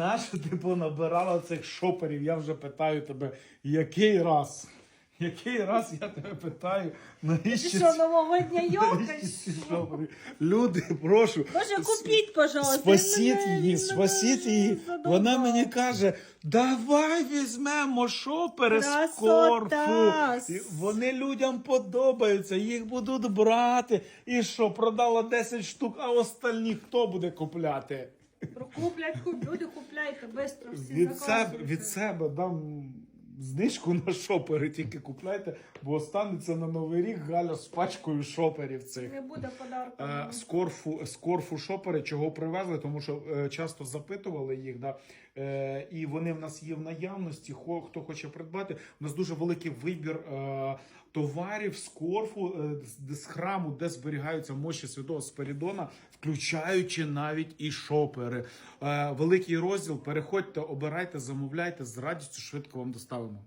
Нащо ти понабирала цих шоперів? Я вже питаю тебе, який раз? Який раз я тебе питаю, Ти що, ці- новогодня йолка? навіщо ці шопери? Люди, прошу. Боже, купіть, пожалуйста. Спасіть Мене- її, мене спасіть її. задовбав. Вона мені каже: давай візьмемо шопери з Красота! корфу. І Вони людям подобаються, їх будуть брати. І що, продала 10 штук, а остальні хто буде купляти? Прокуплять, люди купляйте, швидко всі Від себе, від себе дам знижку на шопери, тільки купляйте, бо останеться на новий рік Галя з пачкою шоперів цих. Не буде подарку. Е, З корфу, з корфу шопери чого привезли, тому що е, часто запитували їх, да, е, і вони в нас є в наявності. Хо, хто хоче придбати, у нас дуже великий вибір е, товарів з корфу, е, з, храму, де зберігаються мощі святого Спирідона, включаючи навіть і шопери. Е, великий розділ. Переходьте, обирайте, замовляйте з радістю швидко вам доставимо.